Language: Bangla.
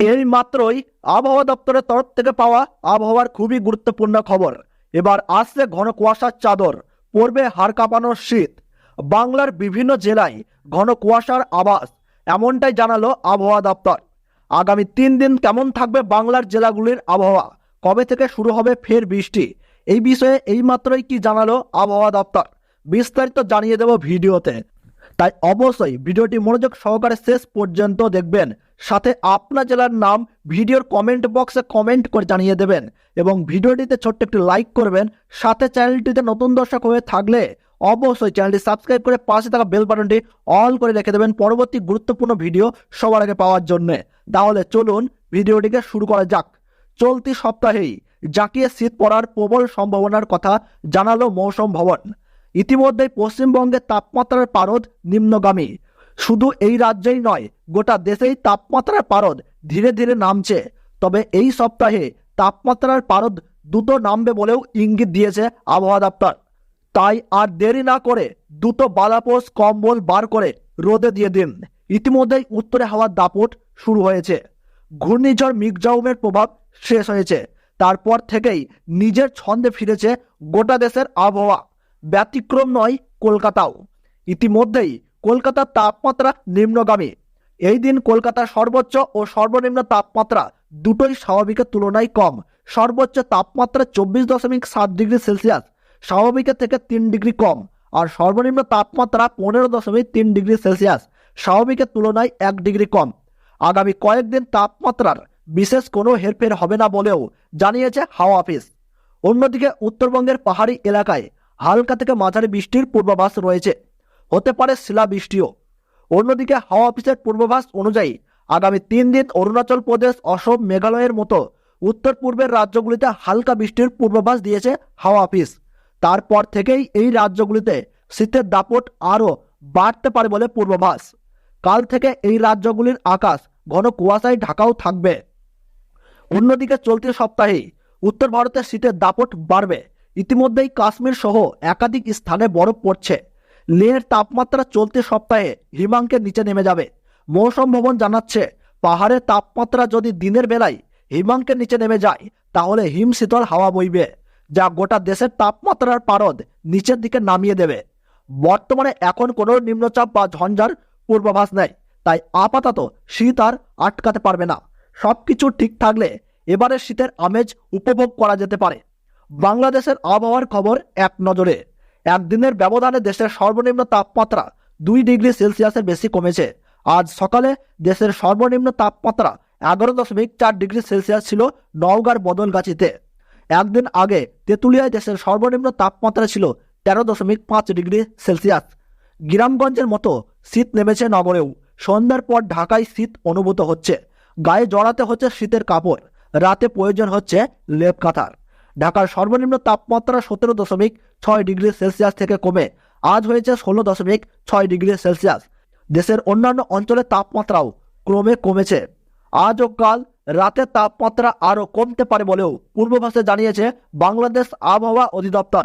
এই মাত্রই আবহাওয়া দপ্তরের তরফ থেকে পাওয়া আবহাওয়ার খুবই গুরুত্বপূর্ণ খবর। এবার আসছে ঘন কুয়াশার চাদর পড়বে হাড় কাঁপানোর শীত, বাংলার বিভিন্ন জেলায় ঘন কুয়াশার আবাস এমনটাই জানালো আবহাওয়া দপ্তর। আগামী তিন দিন কেমন থাকবে বাংলার জেলাগুলির আবহাওয়া? কবে থেকে শুরু হবে ফের বৃষ্টি? এই বিষয়ে এইমাত্রই কি জানালো আবহাওয়া দপ্তর? বিস্তারিত জানিয়ে দেব ভিডিওতে। তাই অবশ্যই ভিডিওটি মনোযোগ সহকারে শেষ পর্যন্ত দেখবেন। সাথে আপনার জেলার নাম ভিডিওর কমেন্ট বক্সে কমেন্ট করে জানিয়ে দেবেন এবং ভিডিওটিতে ছোট্ট একটি লাইক করবেন। সাথে চ্যানেলটিতে নতুন দর্শক হয়ে থাকলে অবশ্যই চ্যানেলটি সাবস্ক্রাইব করে পাশে থাকা বেল বাটনটি অল করে রেখে দেবেন পরবর্তী গুরুত্বপূর্ণ ভিডিও সবার আগে পাওয়ার জন্য। তাহলে চলুন ভিডিওটিকে শুরু করা যাক। চলতি সপ্তাহেই জাকিয়ে শীত পড়ার প্রবল সম্ভাবনার কথা জানালো মৌসুম ভবন। ইতিমধ্যেই পশ্চিমবঙ্গের তাপমাত্রার পারদ নিম্নগামী। শুধু এই রাজ্যেই নয়, গোটা দেশেই তাপমাত্রার পারদ ধীরে ধীরে নামছে। তবে এই সপ্তাহে তাপমাত্রার পারদ দ্রুত নামবে বলেও ইঙ্গিত দিয়েছে আবহাওয়া দপ্তর। তাই আর দেরি না করে দ্রুত বালাপোষ কম্বল বার করে রোদে দিয়ে দিন। ইতিমধ্যেই উত্তরে হাওয়ার দাপট শুরু হয়েছে। ঘূর্ণিঝড় মিগজাউমের প্রভাব শেষ হয়েছে। তারপর থেকেই নিজের ছন্দে ফিরেছে গোটা দেশের আবহাওয়া। ব্যতিক্রম নয় কলকাতাও। ইতিমধ্যেই কলকাতার তাপমাত্রা নিম্নগামী। এই দিন কলকাতার সর্বোচ্চ ও সর্বনিম্ন তাপমাত্রা দুটোই স্বাভাবিকের তুলনায় কম। সর্বোচ্চ তাপমাত্রা চব্বিশ দশমিক সাত ডিগ্রি সেলসিয়াস, স্বাভাবিকের থেকে তিন ডিগ্রি কম, আর সর্বনিম্ন তাপমাত্রা পনেরো দশমিক তিন ডিগ্রি সেলসিয়াস, স্বাভাবিকের তুলনায় এক ডিগ্রি কম। আগামী কয়েকদিন তাপমাত্রার বিশেষ কোনো হেরফের হবে না বলেও জানিয়েছে হাওয়া অফিস। অন্যদিকে উত্তরবঙ্গের পাহাড়ি এলাকায় হালকা থেকে মাঝারি বৃষ্টির পূর্বাভাস রয়েছে। হতে পারে শিলাবৃষ্টিও। অন্যদিকে হাওয়া অফিসের পূর্বাভাস অনুযায়ী আগামী তিন দিন অরুণাচল প্রদেশ, অসম, মেঘালয়ের মতো উত্তর পূর্বের রাজ্যগুলিতে হালকা বৃষ্টির পূর্বাভাস দিয়েছে হাওয়া অফিস। তারপর থেকেই এই রাজ্যগুলিতে শীতের দাপট আরও বাড়তে পারে বলে পূর্বাভাস। কাল থেকে এই রাজ্যগুলির আকাশ ঘন কুয়াশায় ঢাকাও থাকবে। অন্যদিকে চলতি সপ্তাহে উত্তর ভারতের শীতের দাপট বাড়বে। ইতিমধ্যেই কাশ্মীর সহ একাধিক স্থানে বরফ পড়ছে। লেহের তাপমাত্রা চলতি সপ্তাহে হিমাঙ্কের নিচে নেমে যাবে। মৌসম ভবন জানাচ্ছে, পাহাড়ের তাপমাত্রা যদি দিনের বেলায় হিমাঙ্কের নিচে নেমে যায়, তাহলে হিম শীতল হাওয়া বইবে, যা গোটা দেশের তাপমাত্রার পারদ নিচের দিকে নামিয়ে দেবে। বর্তমানে এখন কোনো নিম্নচাপ বা ঝঞ্ঝার পূর্বাভাস নেই, তাই আপাতত শীত আর আটকাতে পারবে না। সব কিছু ঠিক থাকলে এবারে শীতের আমেজ উপভোগ করা যেতে পারে। বাংলাদেশের আবহাওয়ার খবর এক নজরে। একদিনের ব্যবধানে দেশের সর্বনিম্ন তাপমাত্রা দুই ডিগ্রি সেলসিয়াসের বেশি কমেছে। আজ সকালে দেশের সর্বনিম্ন তাপমাত্রা এগারো দশমিক চার ডিগ্রি সেলসিয়াস ছিল নওগাঁর বদলগাছিতে। একদিন আগে তেঁতুলিয়ায় দেশের সর্বনিম্ন তাপমাত্রা ছিল তেরো দশমিক পাঁচ ডিগ্রি সেলসিয়াস। গ্রামগঞ্জের মতো শীত নেমেছে নগরেও। সন্ধ্যার পর ঢাকায় শীত অনুভূত হচ্ছে। গায়ে জড়াতে হচ্ছে শীতের কাপড়। রাতে প্রয়োজন হচ্ছে লেপ কাঁথার ঢাকার সর্বনিম্ন তাপমাত্রা সতেরো দশমিক ছয় ডিগ্রি সেলসিয়াস থেকে কমে। আজ হয়েছে ষোলো দশমিক ছয় ডিগ্রি সেলসিয়াস। দেশের অন্যান্য অঞ্চলের তাপমাত্রাও ক্রমে কমেছে। আজ ও কাল রাতের তাপমাত্রা আরও কমতে পারে বলেও পূর্বভাষে জানিয়েছে বাংলাদেশ আবহাওয়া অধিদপ্তর।